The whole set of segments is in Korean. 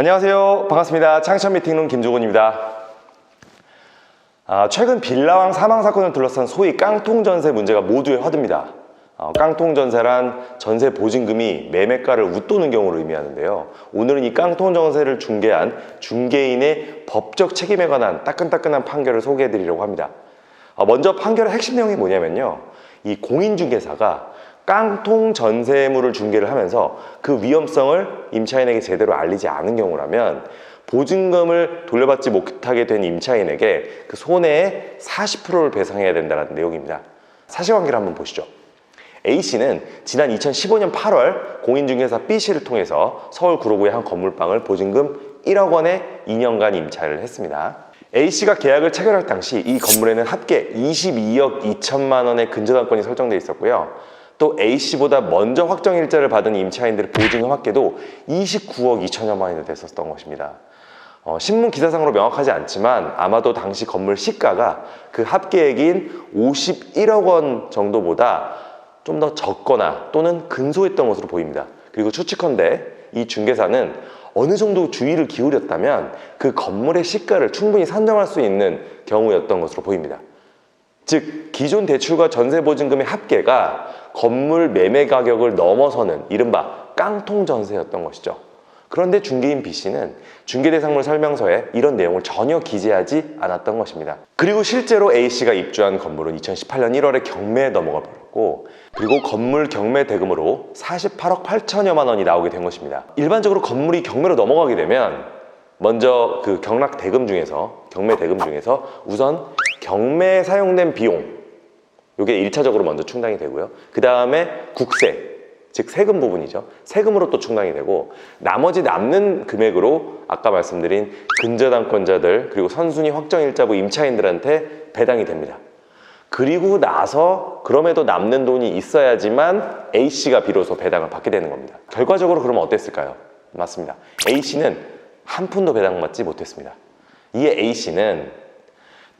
안녕하세요. 반갑습니다. 창천 미팅룸 김종훈입니다. 아, 최근 빌라왕 사망 사건을 둘러싼 소위 깡통 전세 문제가 모두의 화두입니다. 어, 깡통 전세란 전세 보증금이 매매가를 웃도는 경우를 의미하는데요. 오늘은 이 깡통 전세를 중개한 중개인의 법적 책임에 관한 따끈따끈한 판결을 소개해드리려고 합니다. 어, 먼저 판결의 핵심 내용이 뭐냐면요. 이 공인중개사가 깡통 전세물을 중개를 하면서 그 위험성을 임차인에게 제대로 알리지 않은 경우라면 보증금을 돌려받지 못하게 된 임차인에게 그 손해의 40%를 배상해야 된다는 내용입니다. 사실관계를 한번 보시죠. A씨는 지난 2015년 8월 공인중개사 B씨를 통해서 서울 구로구의 한 건물방을 보증금 1억 원에 2년간 임차를 했습니다. A씨가 계약을 체결할 당시 이 건물에는 합계 22억 2천만 원의 근저당권이 설정되어 있었고요. 또 A씨보다 먼저 확정일자를 받은 임차인들의 보증금 합계도 29억 2천여만 원이 됐었던 것입니다. 어, 신문 기사상으로 명확하지 않지만 아마도 당시 건물 시가가 그 합계액인 51억 원 정도보다 좀 더 적거나 또는 근소했던 것으로 보입니다. 그리고 추측컨대 이 중개사는 어느 정도 주의를 기울였다면 그 건물의 시가를 충분히 산정할 수 있는 경우였던 것으로 보입니다. 즉 기존 대출과 전세 보증금의 합계가 건물 매매 가격을 넘어서는 이른바 깡통 전세였던 것이죠. 그런데 중개인 B씨는 중개대상물 설명서에 이런 내용을 전혀 기재하지 않았던 것입니다. 그리고 실제로 A씨가 입주한 건물은 2018년 1월에 경매에 넘어가 버렸고 그리고 건물 경매 대금으로 48억 8천여만 원이 나오게 된 것입니다. 일반적으로 건물이 경매로 넘어가게 되면 먼저 그 경락 대금 중에서 경매 대금 중에서 우선 경매에 사용된 비용 요게 1차적으로 먼저 충당이 되고요. 그 다음에 국세 즉 세금 부분이죠. 세금으로 또 충당이 되고 나머지 남는 금액으로 아까 말씀드린 근저당권자들 그리고 선순위 확정일자부 임차인들한테 배당이 됩니다. 그리고 나서 그럼에도 남는 돈이 있어야지만 A씨가 비로소 배당을 받게 되는 겁니다. 결과적으로 그러면 어땠을까요? 맞습니다. A씨는 한 푼도 배당받지 못했습니다. 이에 A씨는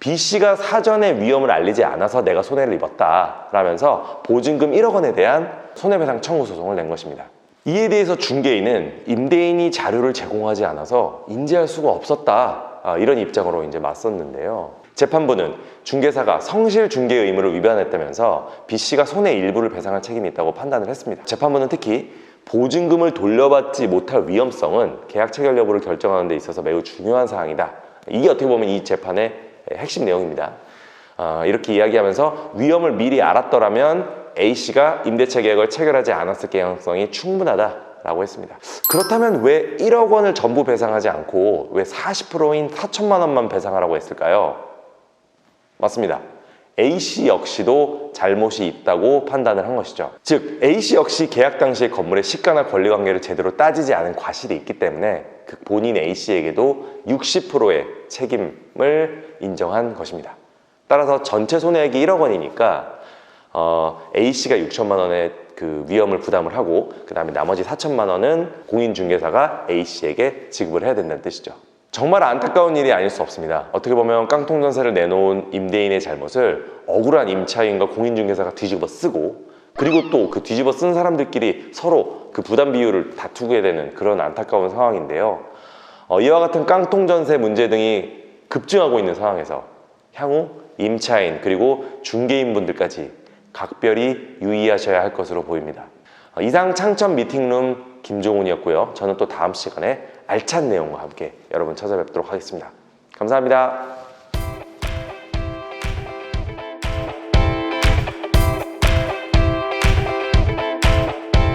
B씨가 사전에 위험을 알리지 않아서 내가 손해를 입었다 라면서 보증금 1억 원에 대한 손해배상 청구 소송을 낸 것입니다. 이에 대해서 중개인은 임대인이 자료를 제공하지 않아서 인지할 수가 없었다 아, 이런 입장으로 이제 맞섰는데요. 재판부는 중개사가 성실 중개 의무를 위반했다면서 B씨가 손해 일부를 배상할 책임이 있다고 판단을 했습니다. 재판부는 특히 보증금을 돌려받지 못할 위험성은 계약 체결 여부를 결정하는 데 있어서 매우 중요한 사항이다. 이게 어떻게 보면 이 재판의 핵심 내용입니다. 어, 이렇게 이야기하면서 위험을 미리 알았더라면 A씨가 임대차 계약을 체결하지 않았을 가능성이 충분하다라고 했습니다. 그렇다면 왜 1억 원을 전부 배상하지 않고 왜 40%인 4천만 원만 배상하라고 했을까요? 맞습니다. A씨 역시도 잘못이 있다고 판단을 한 것이죠. 즉 A씨 역시 계약 당시에 건물의 시가나 권리관계를 제대로 따지지 않은 과실이 있기 때문에 그 본인 A씨에게도 60%의 책임을 인정한 것입니다. 따라서 전체 손해액이 1억 원이니까 어, A씨가 6천만 원의 그 위험을 부담을 하고 그 다음에 나머지 4천만 원은 공인중개사가 A씨에게 지급을 해야 된다는 뜻이죠. 정말 안타까운 일이 아닐 수 없습니다. 어떻게 보면 깡통 전세를 내놓은 임대인의 잘못을 억울한 임차인과 공인중개사가 뒤집어 쓰고 그리고 또 그 뒤집어 쓴 사람들끼리 서로 그 부담 비율을 다투게 되는 그런 안타까운 상황인데요. 어, 이와 같은 깡통 전세 문제 등이 급증하고 있는 상황에서 향후 임차인 그리고 중개인분들까지 각별히 유의하셔야 할 것으로 보입니다. 어, 이상 창천 미팅룸 김종훈이었고요. 저는 또 다음 시간에 알찬 내용과 함께 여러분 찾아뵙도록 하겠습니다. 감사합니다.